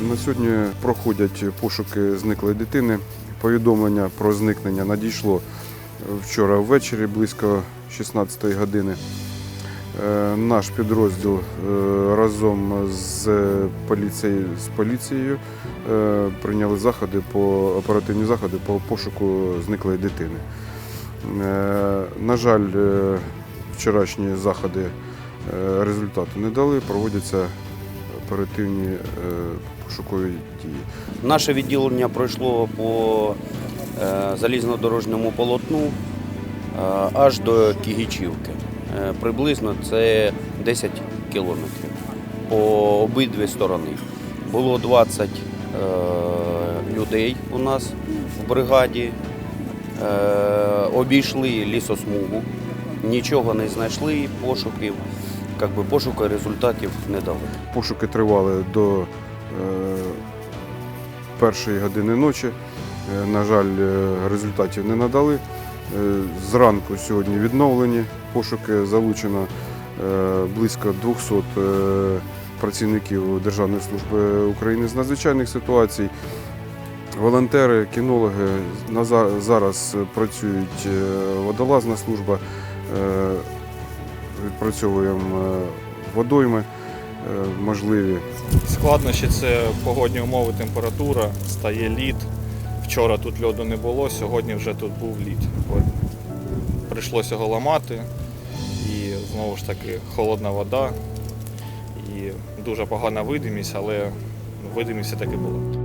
На сьогодні проходять пошуки зниклої дитини. Повідомлення про зникнення надійшло вчора ввечері близько 16-ї години. Е, Наш підрозділ е, разом з поліцією, з поліцією е, прийняли заходи по оперативні заходи по пошуку зниклої дитини. На жаль, вчорашні заходи результату не дали, проводяться оперативні е, пошукові дії. Наше відділення пройшло по е, залізнодорожньому полотну е, аж до Кігічівки. Приблизно це 10 кілометрів по обидві сторони. Було 20 е, людей у нас в бригаді. Обійшли лісосмугу, нічого не знайшли, пошуків, як би пошуку результатів не дали. Пошуки тривали до е, першої години ночі. Е, На жаль, е, результатів не надали. Е, Зранку сьогодні відновлені пошуки залучено близько 200 е, працівників Державної служби України з надзвичайних ситуацій. Волонтери, кінологи зараз працюють водолазна служба, відпрацьовуємо е, водойми е, можливі. Складнощі це погодні умови, температура, стає лід. Вчора тут льоду не було, сьогодні вже тут був лід. Прийшлося його ламати. І знову ж таки холодна вода і дуже погана видимість, але видимість все таки була.